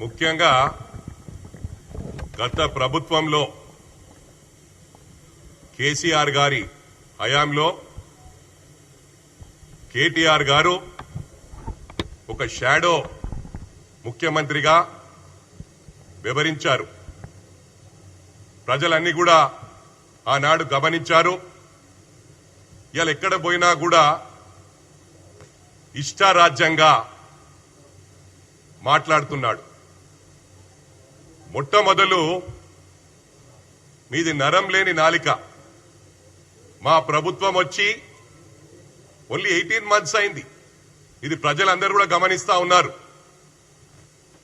ముఖ్యంగా గత ప్రభుత్వంలో కేసీఆర్ గారి హయాంలో కేటీఆర్ గారు ఒక షాడో ముఖ్యమంత్రిగా వివరించారు ప్రజలన్నీ కూడా ఆనాడు గమనించారు. ఇవాళ ఎక్కడ పోయినా కూడా ఇష్టారాజ్యంగా మాట్లాడుతున్నాడు. మొట్టమొదలు మీది నరం లేని నాలిక. మా ప్రభుత్వం వచ్చి ఓన్లీ ఎయిటీన్ మంత్స్ అయింది. ఇది ప్రజలందరూ కూడా గమనిస్తా ఉన్నారు.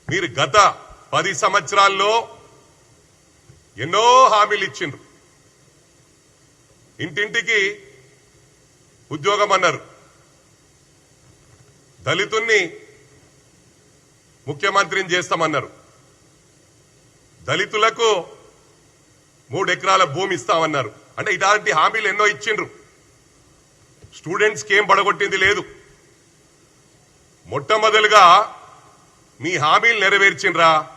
మీరు గత పది సంవత్సరాల్లో ఎన్నో హామీలు ఇచ్చిండ్రు. ఇంటింటికి ఉద్యోగం అన్నారు. దళితుణ్ణి ముఖ్యమంత్రిని చేస్తామన్నారు. దళితులకు మూడు ఎకరాల భూమి ఇస్తామన్నారు. అంటే ఇలాంటి హామీలు ఎన్నో ఇచ్చిండ్రు. స్టూడెంట్స్కి ఏం పడగొట్టింది లేదు. మొట్టమొదలుగా మీ హామీలు నెరవేర్చిండ్రా.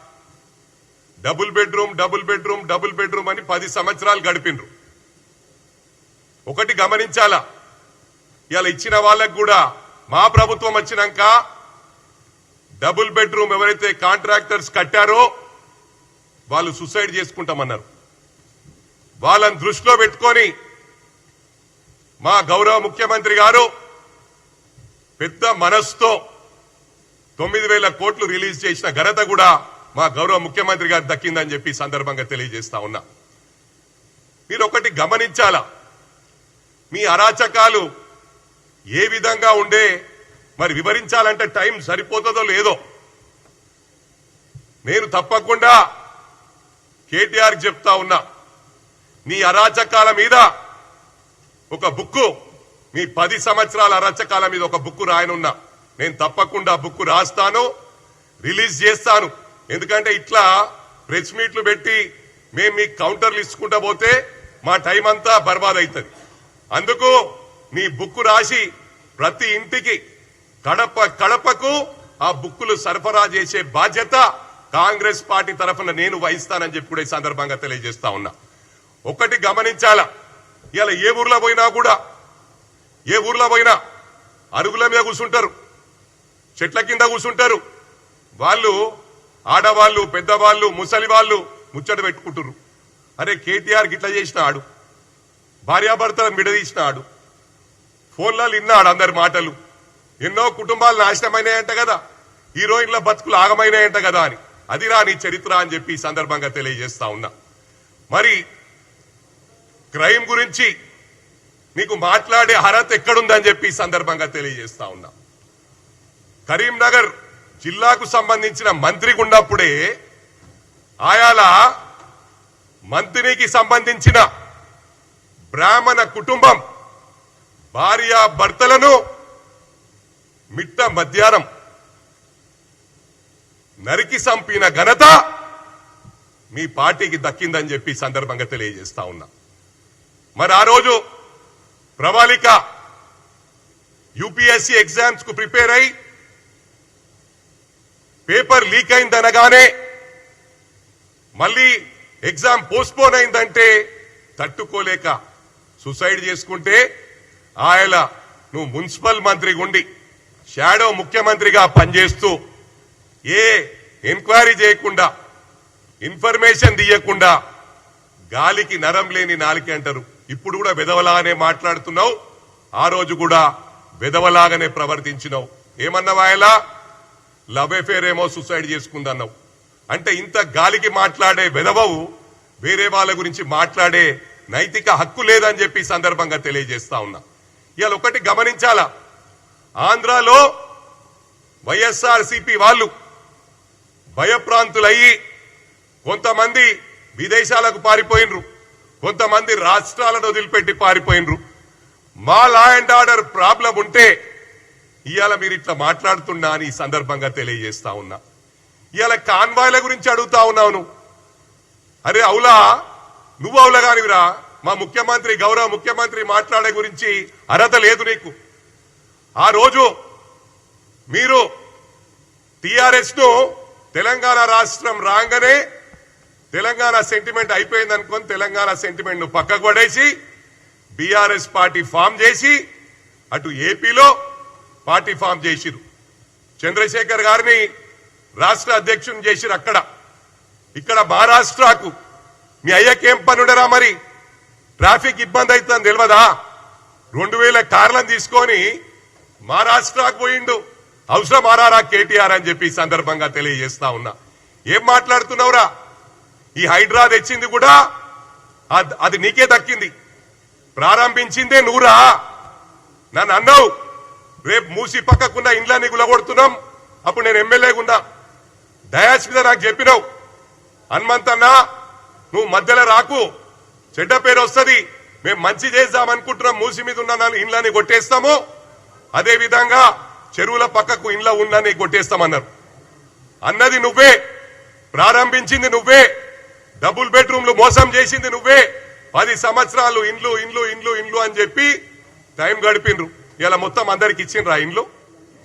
Double bedroom double bedroom double bedroom అని పది సంవత్సరాలు గడిపిండ్రు. ఒకటి గమనించాలా? ఇలా ఇచ్చిన వాళ్ళకు కూడా మా ప్రభుత్వం వచ్చినాక డబుల్ బెడ్రూమ్ ఎవరైతే కాంట్రాక్టర్స్ కట్టారో వాళ్ళు సుసైడ్ చేసుకుంటామన్నారు. వాళ్ళని దృష్టిలో పెట్టుకొని మా గౌరవ ముఖ్యమంత్రి గారు పెద్ద మనస్సుతో తొమ్మిది వేల కోట్లు రిలీజ్ చేసిన ఘనత కూడా మా గౌరవ ముఖ్యమంత్రి గారు దక్కిందని చెప్పి సందర్భంగా తెలియజేస్తా ఉన్నా. మీరు ఒకటి గమనించాలా? మీ అరాచకాలు ఏ విధంగా ఉండే మరి వివరించాలంటే టైం సరిపోతుందో లేదో? నేను తప్పకుండా కేటీఆర్ చెప్తా ఉన్నా. నీ అరాచకాల మీద ఒక బుక్కు మీ పది సంవత్సరాల అరాచకాల మీద ఒక బుక్కు రాయనున్నా. నేను తప్పకుండా బుక్కు రాస్తాను రిలీజ్ చేస్తాను. ఎందుకంటే ఇట్లా ప్రెస్ మీట్లు పెట్టి మేము మీకు కౌంటర్లు ఇచ్చుకుంటా పోతే మా టైం అంతా బర్బాద్ అవుతుంది అందుకు నీ బుక్కు రాసి ప్రతి ఇంటికి కడప కడపకు ఆ బుక్కులు సరఫరా చేసే బాధ్యత కాంగ్రెస్ పార్టీ తరఫున నేను వహిస్తానని చెప్పి కూడా ఈ సందర్భంగా తెలియజేస్తా ఉన్నా. ఒకటి గమనించాలా? ఇలా ఏ ఊర్లో పోయినా కూడా ఏ ఊర్లో పోయినా అరుగుల మీద కూర్చుంటారు చెట్ల కింద కూర్చుంటారు. వాళ్ళు ఆడవాళ్ళు పెద్దవాళ్ళు ముసలి వాళ్ళు ముచ్చట పెట్టుకుంటారు అరే కేటీఆర్ గిట్లా చేసినాడు భార్యాభర్తలను విడదీసినాడు ఫోన్లలో విన్నాడు అందరి మాటలు. ఎన్నో కుటుంబాలు నాశనమైనాయంట కదా హీరోయిన్ల బతుకులు ఆగమైనాయంట కదా అని. అది నీ చరిత్ర అని చెప్పి సందర్భంగా తెలియజేస్తా ఉన్నా. మరి క్రైమ్ గురించి నీకు మాట్లాడే అర్హత ఎక్కడుందని చెప్పి సందర్భంగా తెలియజేస్తా ఉన్నా. కరీంనగర్ జిల్లాకు సంబంధించిన మంత్రికి ఉన్నప్పుడే ఆయాల మంత్రికి సంబంధించిన బ్రాహ్మణ కుటుంబం భార్య భర్తలను మిట్ట మధ్యాహ్నం నరికి సంపిన ఘనత మీ పార్టీకి దక్కిందని చెప్పి సందర్భంగా తెలియజేస్తా ఉన్నా. మరి ఆ రోజు ప్రవాళిక యూపీఎస్సీ ఎగ్జామ్స్కు ప్రిపేర్ అయి పేపర్ లీక్ అయిందనగానే మళ్ళీ ఎగ్జామ్ పోస్ట్పోన్ అయిందంటే తట్టుకోలేక సుసైడ్ చేసుకుంటే ఆయన నువ్వు మున్సిపల్ మంత్రి గుండి షాడో ముఖ్యమంత్రిగా పనిచేస్తూ ఏ ఎంక్వైరీ చేయకుండా ఇన్ఫర్మేషన్ తీయకుండా గాలికి నరం లేని నాలికి అంటారు. ఇప్పుడు కూడా విధవలాగానే మాట్లాడుతున్నావు ఆ రోజు కూడా విధవలాగానే ప్రవర్తించినావు. ఏమన్నావాయలా లవ్ ఎఫేర్ ఏమో సూసైడ్ చేసుకుందన్నావు. అంటే ఇంత గాలికి మాట్లాడే విధవవు వేరే వాళ్ళ గురించి మాట్లాడే నైతిక హక్కు లేదని చెప్పి సందర్భంగా తెలియజేస్తా ఉన్నా. ఇవాళ ఒకటి గమనించాలా? ఆంధ్రాలో వైఎస్ఆర్ సిపి వాళ్ళు భయప్రాంతులయ్యి కొంతమంది విదేశాలకు పారిపోయినరు కొంతమంది రాష్ట్రాలను వదిలిపెట్టి పారిపోయినరు. మా లా అండ్ ఆర్డర్ ప్రాబ్లం ఉంటే ఇవాళ మీరు ఇట్లా మాట్లాడుతున్నా అని ఈ సందర్భంగా తెలియజేస్తా ఉన్నా. ఇవాళ కాన్వాయ్ల గురించి అడుగుతా ఉన్నావు అరే అవులా నువ్వు అవులా కానివిరా మా ముఖ్యమంత్రి గౌరవ ముఖ్యమంత్రి మాట్లాడే గురించి అర్హత లేదు నీకు. ఆ రోజు మీరు టిఆర్ఎస్ను తెలంగాణ రాష్ట్రం రాగానే తెలంగాణ సెంటిమెంట్ అయిపోయింది అనుకొని తెలంగాణ సెంటిమెంట్ను పక్కకు పడేసి బీఆర్ఎస్ పార్టీ ఫామ్ చేసి అటు ఏపీలో పార్టీ ఫామ్ చేసిరు చంద్రశేఖర్ గారిని రాష్ట్ర అధ్యక్షుని చేసిరు అక్కడ. ఇక్కడ మహారాష్ట్రకు మీ అయ్యకేం పనుడరా మరి? ట్రాఫిక్ ఇబ్బంది అవుతుందని తెలియదా రెండు వేల కార్లను తీసుకొని మహారాష్ట్రకు పోయిండు. అవసరం మారారా కేటీఆర్ అని చెప్పి సందర్భంగా తెలియజేస్తా ఉన్నా. ఏం మాట్లాడుతున్నావురా? ఈ హైడ్రా తెచ్చింది కూడా అది నీకే దక్కింది. ప్రారంభించిందే నువ్వురా నన్ను అన్నావు రేపు మూసి పక్కకున్న ఇండ్లని గులగొడుతున్నాం. అప్పుడు నేను ఎమ్మెల్యేగా ఉన్నా డయాస్ మీద నాకు చెప్పినావు హనుమంతన్నా నువ్వు మధ్యలో రాకు. చెడ్డ పేరు వస్తుంది. మేము మంచి చేద్దాం అనుకుంటున్నాం మూసి మీద ఉన్న ఇండ్లని కొట్టేస్తాము. అదేవిధంగా చెరువుల పక్కకు ఇండ్ల ఉందని కొట్టేస్తామన్నారు. అన్నది నువ్వే. ప్రారంభించింది నువ్వే. డబుల్ బెడ్రూమ్లు మోసం చేసింది నువ్వే. పది సంవత్సరాలు ఇండ్లు ఇండ్లు ఇండ్లు ఇండ్లు అని చెప్పి టైం గడిపిండ్రు. ఇలా మొత్తం అందరికి ఇచ్చిండ్రు ఆ ఇండ్లు?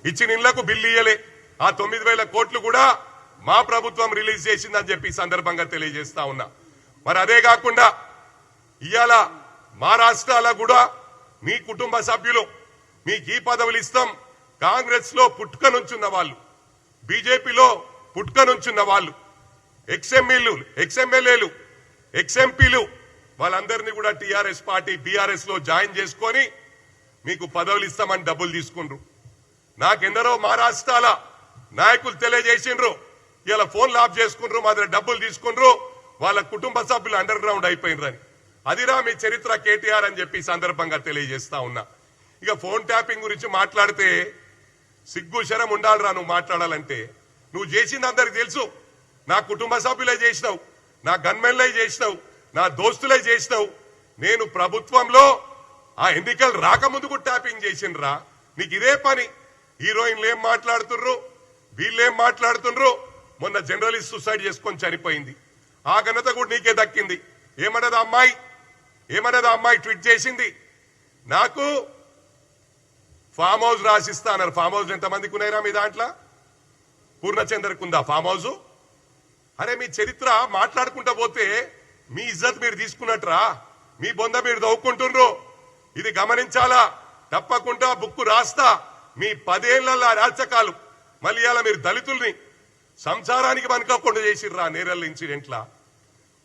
ఇచ్చిన ఇండ్లకు బిల్లు ఇయ్యలే. ఆ తొమ్మిది వేల కోట్లు కూడా మా ప్రభుత్వం రిలీజ్ చేసిందని చెప్పి సందర్భంగా తెలియజేస్తా ఉన్నా. మరి అదే కాకుండా ఇవాళ మా రాష్ట్రాల కూడా మీ కుటుంబ సభ్యులు మీకు ఈ పదవులు ఇస్తాం. కాంగ్రెస్లో పుట్టుక నుంచున్న వాళ్ళు బీజేపీలో పుట్టుక నుంచున్న వాళ్ళు ఎక్స్ఎంఈలు ఎక్స్ఎమ్మెల్యేలు ఎక్స్ఎంపీలు వాళ్ళందరినీ కూడా టీఆర్ఎస్ పార్టీ బీఆర్ఎస్లో జాయిన్ చేసుకొని మీకు పదవులు ఇస్తామని డబ్బులు తీసుకుండ్రు. నాకెందరో మహారాష్ట్రాల నాయకులు తెలియజేసిండ్రు ఇలా ఫోన్లు ఆఫ్ చేసుకుండ్రు మా దగ్గర డబ్బులు తీసుకుండ్రు వాళ్ళ కుటుంబ సభ్యులు అండర్ గ్రౌండ్ అయిపోయినరని. అదిరా మీ చరిత్ర కేటీఆర్ అని చెప్పి సందర్భంగా తెలియజేస్తా ఉన్నా. ఇక ఫోన్ ట్యాపింగ్ గురించి మాట్లాడితే సిగ్గు శరం ఉండాలిరా నువ్వు మాట్లాడాలంటే. నువ్వు చేసింది అందరికి తెలుసు. నా కుటుంబ సభ్యులే చేసినావు. నా గన్మెన్లే చేసినావు. నా దోస్తులే చేసినావు. నేను ప్రభుత్వంలో ఆ ఎన్నికలు రాకముందుకు ట్యాపింగ్ చేసిండ్రా. నీకు ఇదే పని. హీరోయిన్లు ఏం మాట్లాడుతుర్రు? వీళ్ళేం మాట్లాడుతుండ్రు మొన్న జర్నలిస్ట్ సూసైడ్ చేసుకొని చనిపోయింది. ఆ ఘనత కూడా నీకే దక్కింది. ఏమన్నది అమ్మాయి? ఏమన్నది అమ్మాయి ట్వీట్ చేసింది? నాకు ఫామ్ హౌస్ రాసిస్తా అన్నారు. ఫామ్ హౌస్ ఎంతమందికి ఉన్నాయిరా మీ దాంట్లో? పూర్ణచంద్రకు ఉందా ఫామ్ హౌస్? అరే మీ చరిత్ర మాట్లాడుకుంటా పోతే మీ ఇజ్జత్ మీరు తీసుకున్నట్రా? మీ బొంద మీరు దవ్వుకుంటుండ్రు ఇది గమనించాలా? తప్పకుండా బుక్కు రాస్తా. మీ పదేళ్ళ రాచకాలు. మళ్ళీ అలా మీరు దళితుల్ని సంసారానికి పనుకోకుండా చేసిర్రా నేరల్ ఇన్సిడెంట్లా?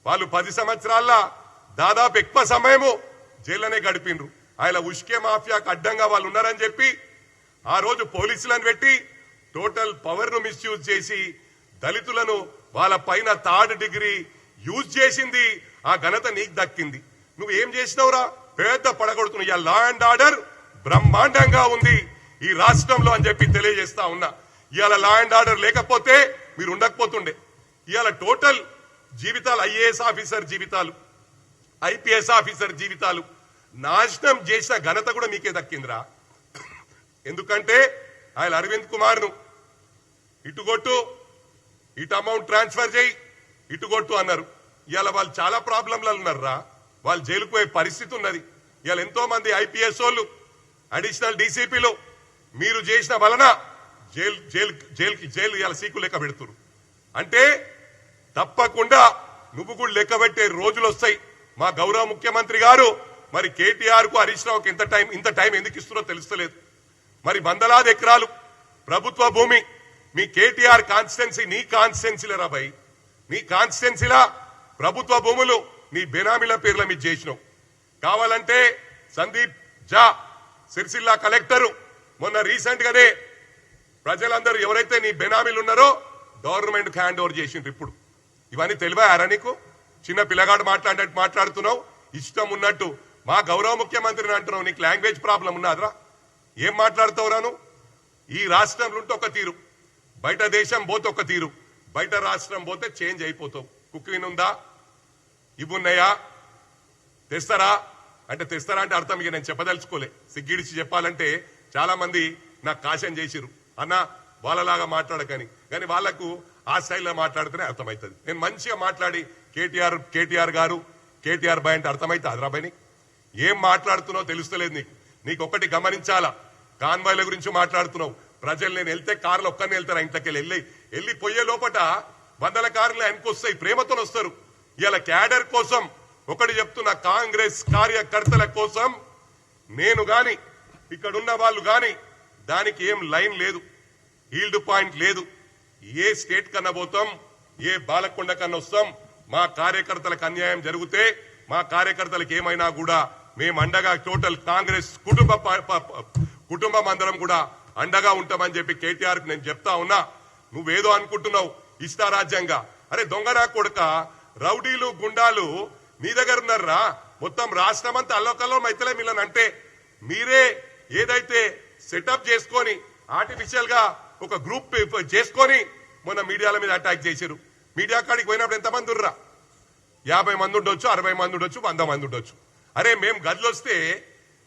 వాళ్ళు పది సంవత్సరాల దాదాపు ఎక్కువ సమయము జైల్లోనే గడిపిండ్రు. ఆయన ఉష్కే మాఫియాకు అడ్డంగా వాళ్ళు ఉన్నారని చెప్పి ఆ రోజు పోలీసులను పెట్టి టోటల్ పవర్ను మిస్యూజ్ చేసి దళితులను వాళ్ళ పైన థర్డ్ డిగ్రీ యూజ్ చేసింది. ఆ ఘనత నీకు దక్కింది. నువ్వు ఏం చేసినావురా? పెద్ద పడగొడుతున్నావు ఇవాళ లా అండ్ ఆర్డర్ బ్రహ్మాండంగా ఉంది ఈ రాష్ట్రంలో అని చెప్పి తెలియజేస్తా ఉన్నా. ఇవాళ లా అండ్ ఆర్డర్ లేకపోతే మీరు ఉండకపోతుండే. ఇవాళ టోటల్ జీవితాలు ఐఏఎస్ ఆఫీసర్ జీవితాలు ఐపీఎస్ ఆఫీసర్ జీవితాలు నాశనం చేసిన ఘనత కూడా మీకే దక్కిందిరా. ఎందుకంటే ఆయన అరవింద్ కుమార్ను ఇటు ఇటుగొట్టు ఇటు అమౌంట్ ట్రాన్స్ఫర్ చేయి ఇటుగొట్టు అన్నారు. ఇవాళ వాళ్ళు చాలా ప్రాబ్లంలలో ఉన్నారురా. వాళ్ళు జైలుకు పోయే పరిస్థితి ఉన్నది. ఇవాళ ఎంతో మంది ఐపీఎస్ వాళ్ళు అడిషనల్ డీసీపీలు మీరు చేసిన వలన జైలు జైలు జైలుకి జైలు ఇవాళ సీకు లెక్క పెడుతురు అంటే తప్పకుండా నువ్వు కూడా లెక్క పెట్టే రోజులు వస్తాయి. మా గౌరవ ముఖ్యమంత్రి గారు మరి కేటీఆర్కు హరీష్ రావుకి ఎంత టైం ఇంత టైం ఎందుకు ఇస్తున్నో తెలుస్తలేదు. మరి వందలాది ఎకరాలు ప్రభుత్వ భూమి మీ కేటీఆర్ కాన్స్టిట్యున్సీ నీ కాన్స్టిట్యున్సీల రాబాయి నీ కాన్స్టిట్యున్సీలా ప్రభుత్వ భూములు నీ బెనామీల పేర్ల మీద చేసినావు. కావాలంటే సందీప్ జా సిరిసిల్ల కలెక్టరు మొన్న రీసెంట్ గానే ప్రజలందరూ ఎవరైతే నీ బెనామీలు ఉన్నారో గవర్నమెంట్ హ్యాండ్ ఓవర్ చేసిండ్రు ఇప్పుడు. ఇవన్నీ తెలివారా నీకు? చిన్న పిల్లగాడు మాట్లాడినట్టు మాట్లాడుతున్నావు ఇష్టం ఉన్నట్టు మా గౌరవ ముఖ్యమంత్రిని అంటున్నావు నీకు లాంగ్వేజ్ ప్రాబ్లం ఉన్నదిరా. ఏం మాట్లాడుతావు నువ్వు? ఈ రాష్ట్రంలో ఉంటే ఒక తీరు. బయట దేశం పోతే ఒక తీరు. బయట రాష్ట్రం పోతే చేంజ్ అయిపోతావు. కుక్కిన్ ఉందా ఇవి ఉన్నాయా తెస్తారా? అంటే తెస్తారా అంటే అర్థం ఇక నేను చెప్పదలుచుకోలే. సిగ్గిడిచి చెప్పాలంటే చాలా మంది నాకు కాశం చేసిరు అన్న వాళ్ళలాగా మాట్లాడకని. కానీ వాళ్ళకు ఆ స్టైల్లో మాట్లాడితేనే అర్థమవుతుంది. నేను మంచిగా మాట్లాడి కేటీఆర్ కేటీఆర్ గారు కేటీఆర్ బాయ్ అంటే అర్థమైతే హైదరాబాయ్ ఏం మాట్లాడుతున్నావు తెలుస్తలేదు నీకు. నీకు ఒకటి గమనించాలా? కాన్వాయ్ల గురించి మాట్లాడుతున్నావు. ప్రజలు నేను వెళ్తే కార్లు ఒక్కరిని వెళ్తారు? ఇంతకెళ్ళి వెళ్ళి వెళ్ళి పోయే లోపట వందల కార్లు ఆయనకు వస్తాయి ప్రేమతో వస్తారు. ఇలా క్యాడర్ కోసం ఒకటి చెప్తున్న కాంగ్రెస్ కార్యకర్తల కోసం నేను గాని ఇక్కడ ఉన్న వాళ్ళు గాని దానికి ఏం లైన్ లేదు హీల్డ్ పాయింట్ లేదు. ఏ స్టేట్ కన్నా పోతాం ఏ బాలకొండ కన్నా వస్తాం మా కార్యకర్తలకు అన్యాయం జరిగితే మా కార్యకర్తలకు ఏమైనా కూడా మేము అండగా టోటల్ కాంగ్రెస్ కుటుంబ ప- కుటుంబం అందరం కూడా అండగా ఉంటామని చెప్పి కేటీఆర్ నేను చెప్తా ఉన్నా. నువ్వేదో అనుకుంటున్నావు ఇష్టారాజ్యంగా అరే దొంగ నా కొడుక రౌడీలు గుండాలు నీ దగ్గర ఉన్నారా? మొత్తం రాష్ట్రం అంతా అల్లకల్లో మైతలే మిల్లని అంటే మీరే ఏదైతే సెటప్ చేసుకొని ఆర్టిఫిషియల్గా ఒక గ్రూప్ చేసుకొని మొన్న మీడియాల మీద అటాక్ చేశారు. మీడియా కాడికి పోయినప్పుడు ఎంతమంది ఉర్రా యాభై మంది ఉండొచ్చు అరవై మంది ఉండొచ్చు వంద మంది ఉండొచ్చు. అరే మేము గదిలొస్తే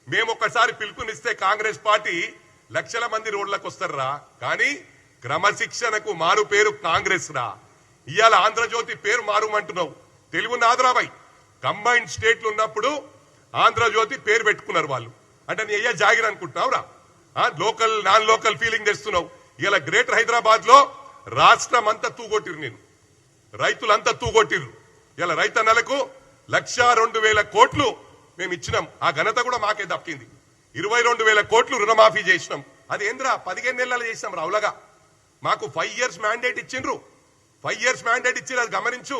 మేము ఒక్కసారి పిలుపునిస్తే కాంగ్రెస్ పార్టీ లక్షల మంది రోడ్లకు వస్తారా కానీ క్రమశిక్షణకు మారు పేరు కాంగ్రెస్ రా ఇవాళ ఆంధ్రజ్యోతి పేరు మారుమంటున్నావు. తెలుగు నాదరాబాయ్ కంబైన్డ్ స్టేట్లు ఉన్నప్పుడు ఆంధ్రజ్యోతి పేరు పెట్టుకున్నారు వాళ్ళు. అంటే నీ అయ్యా జాగిర్ అనుకుంటున్నావురా? ఆ, లోకల్ నాన్ లోకల్ ఫీలింగ్ తెస్తున్నావు. ఇలా గ్రేటర్ హైదరాబాద్లో రాష్ట్రం అంతా తూగొట్టిరు నేను. రైతులంతా తూగొట్టిర్రు. ఇలా రైతన్నలకు లక్ష రెండు వేల కోట్లు మేము ఇచ్చినాం ఆ ఘనత కూడా మాకే దక్కింది. ఇరవై రెండు వేల కోట్లు రుణమాఫీ చేసినాం. అది ఏంద్రా? పదిహేను నెలలు చేసినాం రావులగా. మాకు ఫైవ్ ఇయర్స్ మ్యాండేట్ ఇచ్చిండ్రు. ఫైవ్ ఇయర్స్ మ్యాండేట్ ఇచ్చి అది గమనించు.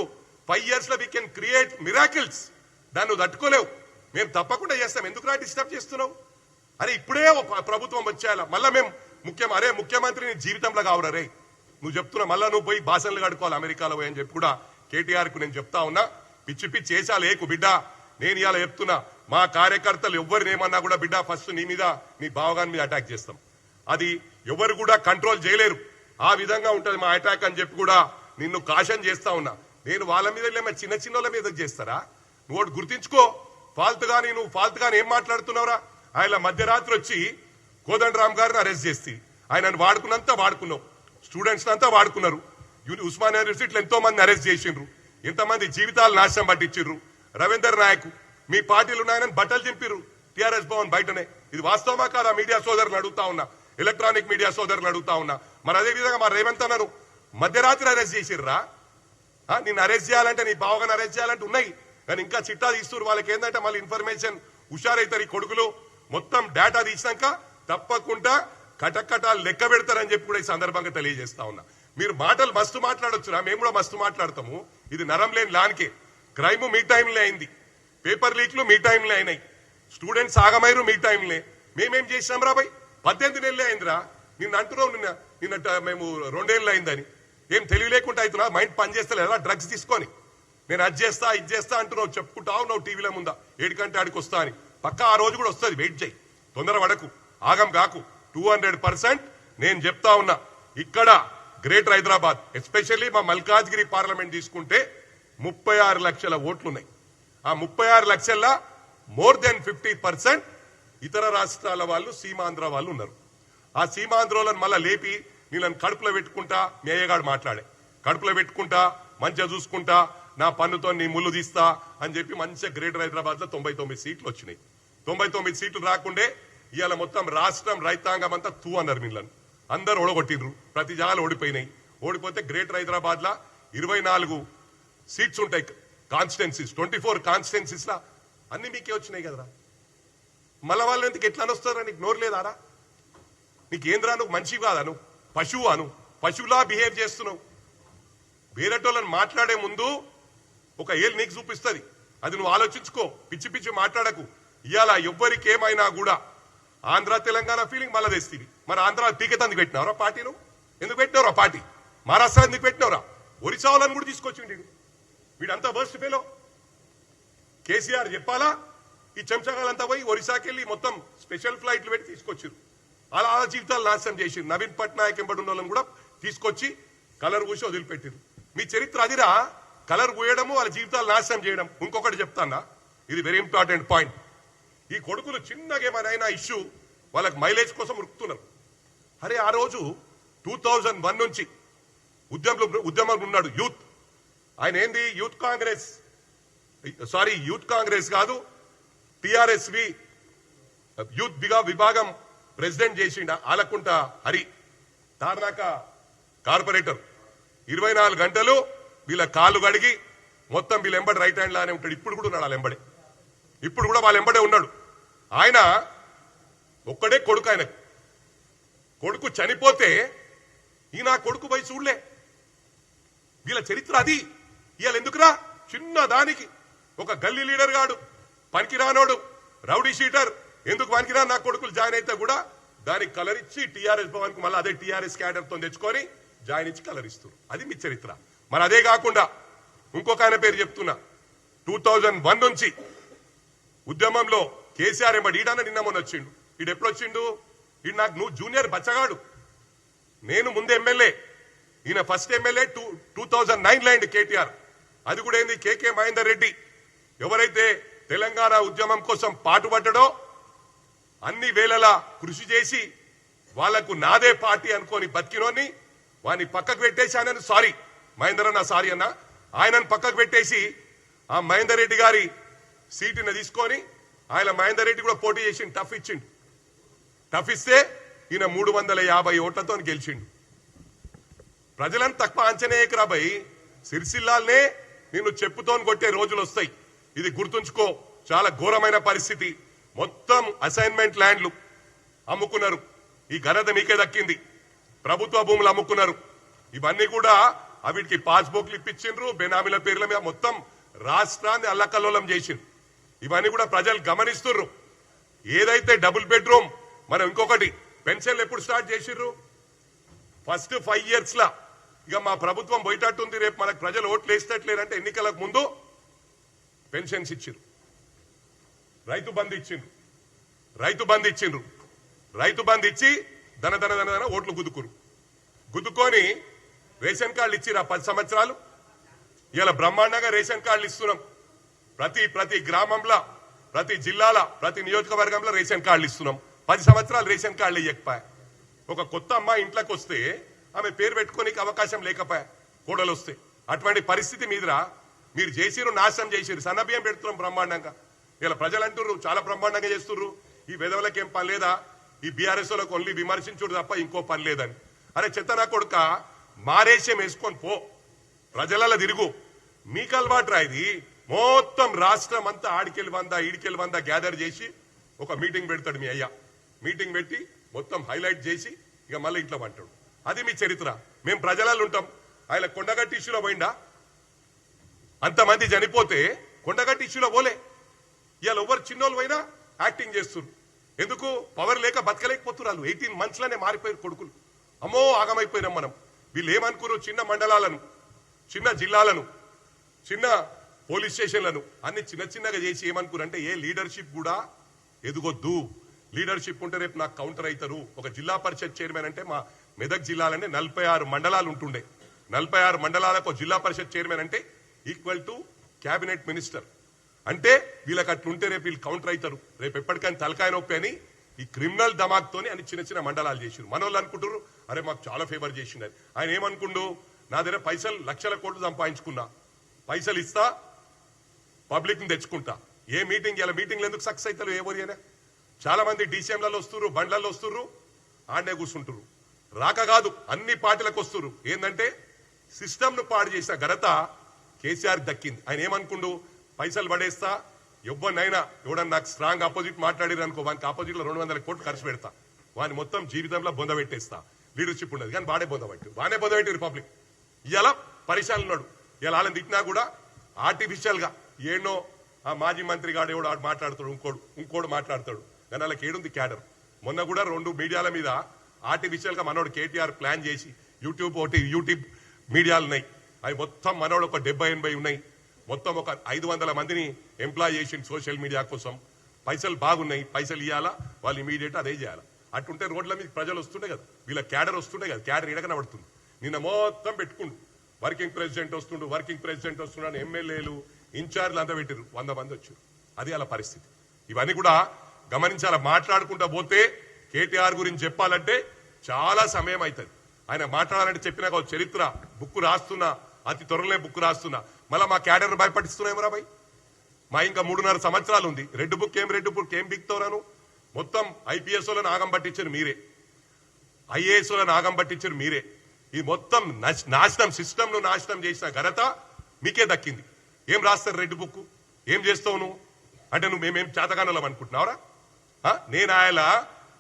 ఫైవ్ ఇయర్స్లో వీ కెన్ క్రియేట్ మిరాకిల్స్ దాన్ని నువ్వు తట్టుకోలేవు. మేము తప్పకుండా చేస్తాం. ఎందుకు రా డిస్టర్బ్ చేస్తున్నావు? అరే ఇప్పుడే ప్రభుత్వం వచ్చేయాల? మళ్ళా మేము ముఖ్యం అరే ముఖ్యమంత్రిని జీవితంలో కావురా రే. నువ్వు చెప్తున్నా మళ్ళా నువ్వు పోయి భాషలు కడుకోవాలి అమెరికాలో పోయి అని చెప్పి కూడా కేటీఆర్కు నేను చెప్తా ఉన్నా. పిచ్చి పిచ్చి వేసాలు ఏకు బిడ్డ. నేను ఇలా చెప్తున్నా మా కార్యకర్తలు ఎవరిని ఏమన్నా కూడా బిడ్డ ఫస్ట్ నీ మీద నీ బావగాని మీద అటాక్ చేస్తాం. అది ఎవరు కూడా కంట్రోల్ చేయలేరు. ఆ విధంగా ఉంటుంది మా అటాక్ అని చెప్పి కూడా నిన్ను కాషన్ చేస్తా ఉన్నా. నేను వాళ్ళ మీద లేమో చిన్న చిన్న మీద చేస్తారా? నువ్వు ఒకటి గుర్తించుకో. ఫాల్త్ గాని నువ్వు ఫాల్త్ ఏం మాట్లాడుతున్నావురా? ఆయన మధ్యరాత్రి వచ్చి కోదండరామ్ గారిని అరెస్ట్ చేసి ఆయనను వాడుకున్నంత వాడుకున్నావు. స్టూడెంట్స్ అంతా వాడుకున్నారు. యూని ఉస్మానియా యూనివర్సిటీలో ఎంతో మంది అరెస్ట్ చేసిండ్రు. ఎంతమంది జీవితాలు నాశనం పట్టించిండ్రు. రవీందర్ నాయక్ మీ పార్టీలు ఉన్నాయని బట్టలు చింపిరు టిఆర్ఎస్ భవన్ బయటనే. ఇది వాస్తవమా కాదా? మీడియా సోదరులు అడుగుతా ఉన్నా. ఎలక్ట్రానిక్ మీడియా సోదరులు అడుగుతా ఉన్నా. మరి అదే విధంగా మా రేవంత్ అన్నారు మధ్యరాత్రి అరెస్ట్ చేసిర్రా? నేను అరెస్ట్ చేయాలంటే నీ బావగాని అరెస్ట్ చేయాలంటే ఉన్నాయి. కానీ ఇంకా చిట్టా తీస్తున్నారు వాళ్ళకి ఏంటంటే మళ్ళీ ఇన్ఫర్మేషన్ హుషారైతారు ఈ కొడుకులు. మొత్తం డేటా తీసినాక తప్పకుండా కటకటాలు లెక్క పెడతారని చెప్పి కూడా ఈ సందర్భంగా తెలియజేస్తా ఉన్నా. మీరు మాటలు మస్తు మాట్లాడొచ్చురా? మేము కూడా మస్తు మాట్లాడతాము. ఇది నరం లేని లానికే. క్రైమ్ మీ టైంలో అయింది. పేపర్ లీక్లు మీ టైంలో అయినాయి. స్టూడెంట్స్ ఆగమైరు మీ టైంలే మేమేం చేసినాం రా పద్దెనిమిది నెలలే అయిందిరా. నిన్న అంటున్నావు నిన్న నిన్న మేము రెండేళ్ళు అయిందని. ఏం తెలివి లేకుండా అవుతున్నా మైండ్ పని చేస్తలేదా? డ్రగ్స్ తీసుకొని. నేను అది చేస్తా ఇది చేస్తా అంటున్నావు. చెప్పుకుంటావు నువ్వు టీవీలో ముందా. ఏడు గంట ఆడికి వస్తా అని. పక్క ఆ రోజు కూడా వస్తుంది. వెయిట్ చేయి. తొందర పడకు. ఆగం కాకు. టూ హండ్రెడ్ పర్సెంట్ నేను చెప్తా ఉన్నా. ఇక్కడ గ్రేటర్ హైదరాబాద్ ఎస్పెషల్లీ మా మల్కాజ్గిరి పార్లమెంట్ తీసుకుంటే ముప్పై ఆరు లక్షల ఓట్లున్నాయి. ఆ ముప్పై ఆరు లక్షల్లో మోర్ దెన్ ఫిఫ్టీ పర్సెంట్ ఇతర రాష్ట్రాల వాళ్ళు సీమాంధ్ర వాళ్ళు ఉన్నారు. ఆ సీమాంధ్రోలను మళ్ళీ లేపి నీళ్ళని కడుపులో పెట్టుకుంటా మీ అయ్యగాడు మాట్లాడే. కడుపులో పెట్టుకుంటా మంచిగా చూసుకుంటా నా పన్నుతో నీ ముళ్ళు తీస్తా అని చెప్పి మంచిగా గ్రేటర్ హైదరాబాద్లో తొంభై తొమ్మిది సీట్లు వచ్చినాయి. తొంభై తొమ్మిది సీట్లు రాకుండే ఇవాళ మొత్తం రాష్ట్రం రైతాంగం అంతా తూ అన్నారు వీళ్ళని అందరు ఓడగొట్టిండ్రు ప్రతి జాగాలు ఓడిపోయినాయి. ఓడిపోతే గ్రేటర్ హైదరాబాద్లో ఇరవై నాలుగు సీట్స్ ఉంటాయి. కాన్స్టిట్యున్సీస్ ట్వంటీ ఫోర్ కాన్స్టెన్సీస్లా అన్ని మీకే వచ్చినాయి కదరా. మళ్ళీ వాళ్ళు ఎందుకు ఎట్లా వస్తారా నీకు నోరు లేదారా నీకేంద్రా నువ్వు? మనిషి కాదా నువ్వు? పశువు అను పశువులా బిహేవ్ చేస్తున్నావు. వేరేటోళ్ళని మాట్లాడే ముందు ఒక ఏళ్ళు నీకు చూపిస్తుంది. అది నువ్వు ఆలోచించుకో. పిచ్చి పిచ్చి మాట్లాడకు. ఇవాళ ఎవ్వరికి ఏమైనా కూడా ఆంధ్ర తెలంగాణ ఫీలింగ్ మళ్ళా తెస్తుంది. మరి ఆంధ్ర పీకెత్ ఎందుకు పెట్టినావురా పార్టీను ఎందుకు పెట్టినవరా పార్టీ? మహారాష్ట్ర ఎందుకు పెట్టినవరా? ఒరిస్సా వాళ్ళని కూడా తీసుకొచ్చిండు వీడంతా వర్స్ట్ ఫెలో కేసీఆర్ చెప్పాలా? ఈ చెంచగాలంతా పోయి ఒరిస్సాకి వెళ్ళి మొత్తం స్పెషల్ ఫ్లైట్లు పెట్టి తీసుకొచ్చారు అలా అలా జీవితాలు నాశనం చేసి నవీన్ పట్నాయక్ ఎంబడి ఉన్న వాళ్ళని కూడా తీసుకొచ్చి కలర్ పూసి వదిలిపెట్టారు మీ చరిత్ర అదిరా? కలర్ పూయడము వాళ్ళ జీవితాలు నాశనం చేయడం. ఇంకొకటి చెప్తానా? ఇది వెరీ ఇంపార్టెంట్ పాయింట్ ఈ కొడుకులు చిన్నగా ఏమైనా ఇష్యూ వాళ్ళకి మైలేజ్ కోసం ఉరుకుతున్నారు. అరే ఆ రోజు టూ థౌజండ్ వన్ నుంచి ఉద్యమంలో ఉద్యమంలో ఉన్నాడు. యూత్. ఆయన ఏంది? Youth Congress. Sorry youth Congress కాదు టిఆర్ఎస్వి యూత్ బిగా విభాగం ప్రెసిడెంట్ చేసిండ ఆలకుంట హరి. తార్నాక కార్పొరేటర్. ఇరవై నాలుగు గంటలు వీళ్ళ కాళ్ళు కడిగి మొత్తం వీళ్ళ ఎంబడి రైట్ హ్యాండ్ లానే ఉంటాడు. ఇప్పుడు కూడా ఉన్నాడు వాళ్ళ ఎంబడే. ఇప్పుడు కూడా వాళ్ళ ఎంబడే ఉన్నాడు. ఆయన ఒక్కడే కొడుకు ఆయనకు. కొడుకు చనిపోతే ఈ నా కొడుకు పోయి చూడలే. వీళ్ళ చరిత్ర అది. ఇవాళ ఎందుకురా? చిన్న దానికి. ఒక గల్లీ లీడర్ గాడు పనికిరానోడు రౌడీ షీటర్. ఎందుకు పనికిరా నా కొడుకులు జాయిన్ అయితే కూడా దానికి కలర్ ఇచ్చి టీఆర్ఎస్ భవన్కి మళ్ళీ అదే టీఆర్ఎస్ క్యాడర్తో తెచ్చుకొని జాయిన్ ఇచ్చి కలర్ ఇస్తారు అది మీ చరిత్ర. మరి అదే కాకుండా ఇంకొక ఆయన పేరు చెప్తున్నా. టూ థౌజండ్ వన్ నుంచి ఉద్యమంలో కేసీఆర్ ఎంబడి ఈడన్న నిన్న మొన్న వచ్చిండు. ఈడు ఎప్పుడు వచ్చిండు? ఈడు నాకు నువ్వు జూనియర్ బచ్చగాడు. నేను ముందు ఎమ్మెల్యే. ఈయన first MLA two two thousand nine అయింది కేటీఆర్. అది కూడా ఏంది? కేకే మహేందర్ రెడ్డి. ఎవరైతే తెలంగాణ ఉద్యమం కోసం పాటుపడ్డడో అన్ని వేళలా కృషి చేసి వాళ్ళకు నాదే పార్టీ అనుకొని బతికినోని వాని పక్కకు పెట్టేసి ఆయనను సారీ. మహేందర్ అన్న సారీ అన్న. ఆయనను పక్కకు పెట్టేసి ఆ మహేందర్ రెడ్డి గారి సీటుని తీసుకొని ఆయన మహేందర్ రెడ్డి కూడా పోటీ చేసిండు టఫ్ ఇచ్చిండు. టఫ్ ఇస్తే ఈయన మూడు వందల యాభై ఓట్లతో గెలిచిండు. ప్రజలను తక్కువ అంచనేయకురా భయ్ సిరిసిల్లాల్నే నిన్ను చెప్పుతోని కొట్టే రోజులు వస్తాయి ఇది గుర్తుంచుకో చాలా ఘోరమైన పరిస్థితి. మొత్తం అసైన్మెంట్ ల్యాండ్లు అమ్ముకున్నారు. ఈ ఘనత మీకే దక్కింది. ప్రభుత్వ భూములు అమ్ముకున్నారు. ఇవన్నీ కూడా అవిటికి పాస్బుక్లు ఇప్పించిండ్రు బెనామీల పేర్ల మీద మొత్తం రాష్ట్రాన్ని అల్లకల్లోలం చేసిండ్రు. ఇవన్నీ కూడా ప్రజలు గమనిస్తుర్రు. ఏదైతే డబుల్ బెడ్రూమ్ మనం ఇంకొకటి పెన్షన్లు ఎప్పుడు స్టార్ట్ చేసిర్రు ఫస్ట్ ఫైవ్ ఇయర్స్ లా. ఇక మా ప్రభుత్వం పోయేటట్టుంది రేపు మనకు ప్రజలు ఓట్లు వేసేటట్లేరంటే ఎన్నికలకు ముందు పెన్షన్స్ ఇచ్చిండ్రు. రైతు బంద్ ఇచ్చిండ్రు. రైతు బంద్ ఇచ్చిండ్రు. రైతు బంద్ ఇచ్చి ధన ధన ధన ధన ఓట్లు గుద్దుకురు గుద్దుకొని రేషన్ కార్డులు ఇచ్చిరా పది సంవత్సరాలు. ఇలా బ్రహ్మాండంగా రేషన్ కార్డులు ఇస్తున్నాం. ప్రతి ప్రతి గ్రామంలో ప్రతి జిల్లాల ప్రతి నియోజకవర్గంలో రేషన్ కార్డులు ఇస్తున్నాం. పది సంవత్సరాలు రేషన్ కార్డులు ఇవ్వకపోయా ఒక కొత్త అమ్మాయి ఇంట్లోకి వస్తే ఆమె పేరు పెట్టుకోనికి అవకాశం లేకపోయా కోడలు వస్తే అటువంటి పరిస్థితి మీదరా. మీరు చేసిరు నాశనం చేసిరు సన్నబియ్యం పెడుతున్నాం బ్రహ్మాండంగా. ఇలా ప్రజలు అంటున్నారు చాలా బ్రహ్మాండంగా చేస్తున్నారు ఈ విధవులకి ఏం పని లేదా? ఈ బీఆర్ఎస్ వాళ్ళకి ఓన్లీ విమర్శించుడు తప్ప ఇంకో పని లేదని. అరే చెత్తనా కొడుక మారేష్యం వేసుకొని పో. ప్రజలలో తిరుగు. మీకు అలవాటు రా ఇది. మొత్తం రాష్ట్రం అంతా ఆడికెళ్ళి వంద ఈడికెళ్ళి వంద గ్యాదర్ చేసి ఒక మీటింగ్ పెడతాడు మీ అయ్యా. మీటింగ్ పెట్టి మొత్తం హైలైట్ చేసి ఇక మళ్ళీ ఇంట్లో అంటాడు అది మీ చరిత్ర. మేము ప్రజలలో ఉంటాం. ఆయన కొండగట్టి ఇష్యూలో పోయిండా? అంతమంది చనిపోతే కొండగట్టి ఇష్యూలో పోలే. ఇవాళ ఎవరు చిన్నోళ్ళు పోయినా యాక్టింగ్ చేస్తున్నారు ఎందుకు? పవర్ లేక బతకలేకపోతున్నారు. ఎయిటీన్ మంత్స్లోనే మారిపోయారు కొడుకులు. అమ్మో ఆగమైపోయినాం మనం. వీళ్ళు ఏమనుకున్నారు చిన్న మండలాలను చిన్న జిల్లాలను చిన్న పోలీస్ స్టేషన్లను అన్ని చిన్న చిన్నగా చేసి ఏమనుకున్నారు అంటే ఏ లీడర్షిప్ కూడా ఎదుగొద్దు. లీడర్షిప్ ఉంటే రేపు నాకు కౌంటర్ అవుతారు ఒక జిల్లా పరిషత్ చైర్మన్ అంటే మా మెదక్ జిల్లాలంటే నలభై ఆరు మండలాలు ఉంటుండే. నలభై ఆరు మండలాలకు జిల్లా పరిషత్ చైర్మన్ అంటే ఈక్వల్ టు క్యాబినెట్ మినిస్టర్. అంటే వీళ్ళకి అట్లుంటే రేపు వీళ్ళు కౌంటర్ అవుతారు రేపు ఎప్పటికైనా తలకాయ నొప్పి అని ఈ క్రిమినల్ దమాక్తోని అని చిన్న చిన్న మండలాలు చేసిండ్రు మన వాళ్ళు అనుకుంటారు అరే మాకు చాలా ఫేవర్ చేసిండు ఆయన ఏమనుకుండు నా దగ్గర పైసలు లక్షల కోట్లు సంపాదించుకున్నా. పైసలు ఇస్తా పబ్లిక్ని తెచ్చుకుంటా. ఏ మీటింగ్ ఇలా మీటింగ్లు ఎందుకు సక్సెస్ అవుతారు ఏ ఊరి చాలా మంది డీసీఎంలలో వస్తుర్రు బండ్లలో వస్తున్నారు ఆడనే కూర్చుంటారు రాక కాదు అన్ని పార్టీలకు వస్తుర్రు ఏంటంటే సిస్టమ్ను పాడు చేసిన ఘనత కేసీఆర్ దక్కింది. ఆయన ఏమనుకుండు? పైసలు పడేస్తా ఎవ్వనైనా ఎవడన్నా నాకు స్ట్రాంగ్ ఆపోజిట్ మాట్లాడారు అనుకో వానికి ఆపోజిట్లో రెండు వందల కోట్లు ఖర్చు పెడతా. వాని మొత్తం జీవితంలో బొంద పెట్టేస్తా. లీడర్షిప్ ఉండదు కానీ వాడే బొంద పట్టు. బాగానే బొంద పెట్టి రిపబ్లిక్. ఇలా పరిశాలు ఉన్నాడు. ఇలా వాళ్ళని తిట్టినా కూడా ఆర్టిఫిషియల్గా ఏనో ఆ మాజీ మంత్రి గాడు ఎవడు మాట్లాడతాడు ఇంకోడు ఇంకోడు మాట్లాడతాడు. కానీ వాళ్ళకి ఏడుంది క్యాడర్. మొన్న కూడా రెండు మీడియాల మీద ఆర్టిఫిషియల్గా మనోడు కేటీఆర్ ప్లాన్ చేసి యూట్యూబ్ ఒకటి యూట్యూబ్ మీడియాలు ఉన్నాయి. అవి మొత్తం మనోడు ఒక డెబ్బై ఎనభై ఉన్నాయి. మొత్తం ఒక ఐదు వందల మందిని ఎంప్లాయ్ చేసిండు సోషల్ మీడియా కోసం. పైసలు బాగున్నాయి పైసలు ఇవ్వాలా వాళ్ళు ఇమీడియట్ అదే చేయాలి? అట్టుంటే రోడ్ల మీద ప్రజలు వస్తుండే కదా. వీళ్ళ క్యాడర్ వస్తుండే కదా. క్యాడర్ ఇడగన పడుతుంది నిన్న మొత్తం పెట్టుకుండు. వర్కింగ్ ప్రెసిడెంట్ వస్తుండు వర్కింగ్ ప్రెసిడెంట్ వస్తున్నాడు ఎమ్మెల్యేలు ఇన్ఛార్జ్లు అంతా పెట్టారు వంద మంది వచ్చారు. అది అలా పరిస్థితి. ఇవన్నీ కూడా గమనించాల? మాట్లాడుకుంటా పోతే కేటీఆర్ గురించి చెప్పాలంటే చాలా సమయం అవుతుంది ఆయన మాట్లాడాలంటే చెప్పిన ఒక చరిత్ర బుక్ రాస్తున్నా అతి త్వరలే బుక్ రాస్తున్నా. మళ్ళీ మా క్యాడర్ భయపడిస్తున్నాయి బాయ్ మా ఇంకా మూడున్నర సంవత్సరాలు ఉంది. రెడ్ బుక్ ఏం రెడ్ బుక్ ఏం బిక్తోరాను మొత్తం ఐపీఎస్ఓలో నాగం పట్టించారు మీరే. ఐఏఎస్ఓలో నాగం పట్టించారు మీరే. ఈ మొత్తం నాశనం సిస్టమ్ నాశనం చేసిన ఘనత మీకే దక్కింది. ఏం రాస్తారు రెడ్ బుక్? ఏం చేస్తావు నువ్వు? అంటే నువ్వు మేమేం చేతగానలం అనుకుంటున్నావురా? నేను ఆయన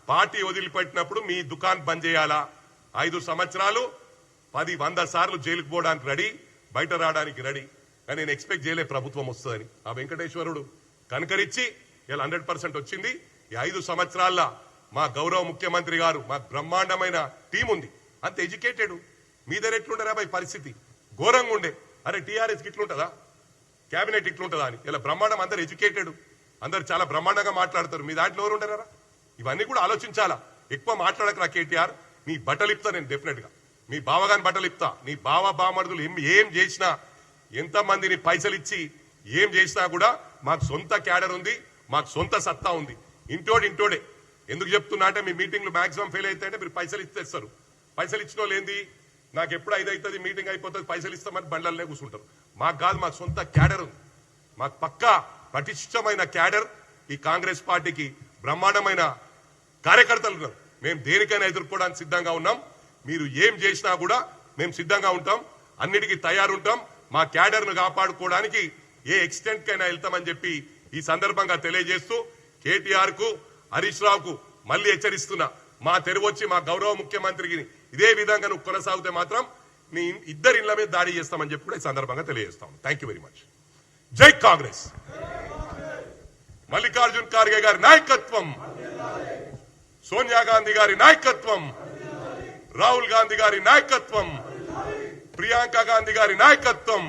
పార్టీ వదిలిపెట్టినప్పుడు మీ దుకాన్ బంద్ చేయాలా? ఐదు సంవత్సరాలు పది వంద సార్లు జైలుకు పోవడానికి రెడీ బయట రావడానికి రెడీ. కానీ నేను ఎక్స్పెక్ట్ చేయలే ప్రభుత్వం వస్తుందని. ఆ వెంకటేశ్వరుడు కనుకరించి ఇలా హండ్రెడ్ పర్సెంట్ వచ్చింది. ఈ ఐదు సంవత్సరాల్లో మా గౌరవ ముఖ్యమంత్రి గారు మా బ్రహ్మాండమైన టీం ఉంది. అంత ఎడ్యుకేటెడ్. మీ దగ్గర ఎట్లుంటారా బాయ్ పరిస్థితి? ఘోరంగా ఉండే. అరే టీఆర్ఎస్ ఇట్లుంటుందా? క్యాబినెట్ ఇట్లుంటుందా అని. ఇలా బ్రహ్మాండం అందరు ఎడ్యుకేటెడ్. అందరు చాలా బ్రహ్మాండంగా మాట్లాడతారు. మీ దాంట్లో ఎవరు ఉండరా ఇవన్నీ కూడా ఆలోచించాలా? ఎక్కువ మాట్లాడకరా కేటీఆర్. నీ బట్టలిప్తా నేను డెఫినెట్గా. మీ బావగాని బట్టలిప్తా నీ బావ బామర్దులు ఏం ఏం చేసినా ఎంతమందిని పైసలు ఇచ్చి ఏం చేసినా కూడా మాకు సొంత క్యాడర్ ఉంది మాకు సొంత సత్తా ఉంది. ఇంటోడు ఇంటోడే. ఎందుకు చెప్తున్నా అంటే మీ మీటింగ్లు మాక్సిమం ఫెయిల్ అయితే అంటే మీరు పైసలు ఇచ్చేస్తారు. పైసలు ఇచ్చిన లేంది నాకు ఎప్పుడు ఐదు అవుతుంది మీటింగ్ అయిపోతుంది పైసలు ఇస్తామని బండలనే కూర్చుంటారు. మాకు కాదు మాకు సొంత క్యాడర్ ఉంది. మాకు పక్కా పటిష్టమైన క్యాడర్ ఈ కాంగ్రెస్ పార్టీకి బ్రహ్మాండమైన కార్యకర్తలు ఉన్నారు. మేము దేనికైనా ఎదుర్కోవడానికి సిద్ధంగా ఉన్నాం. మీరు ఏం చేసినా కూడా మేము సిద్ధంగా ఉంటాం. అన్నిటికీ తయారుంటాం. మా క్యాడర్ను కాపాడుకోవడానికి ఏ ఎక్స్టెంట్ కైనా వెళ్తామని చెప్పి ఈ సందర్భంగా తెలియజేస్తూ కేటీఆర్కు హరీష్ రావుకు మళ్ళీ హెచ్చరిస్తున్నా. మా తెరువొచ్చి మా గౌరవ ముఖ్యమంత్రికి ఇదే విధంగా నువ్వు కొనసాగితే మాత్రం నీ ఇద్దరి ఇళ్ళ మీద దాడి చేస్తామని చెప్పి కూడా ఈ సందర్భంగా తెలియజేస్తాం. థ్యాంక్ వెరీ మచ్ జై కాంగ్రెస్. మల్లికార్జున్ ఖార్గే గారి నాయకత్వం. సోనియా గాంధీ గారి నాయకత్వం రాహుల్ గాంధీ గారి నాయకత్వం ప్రియాంక గాంధీ గారి నాయకత్వం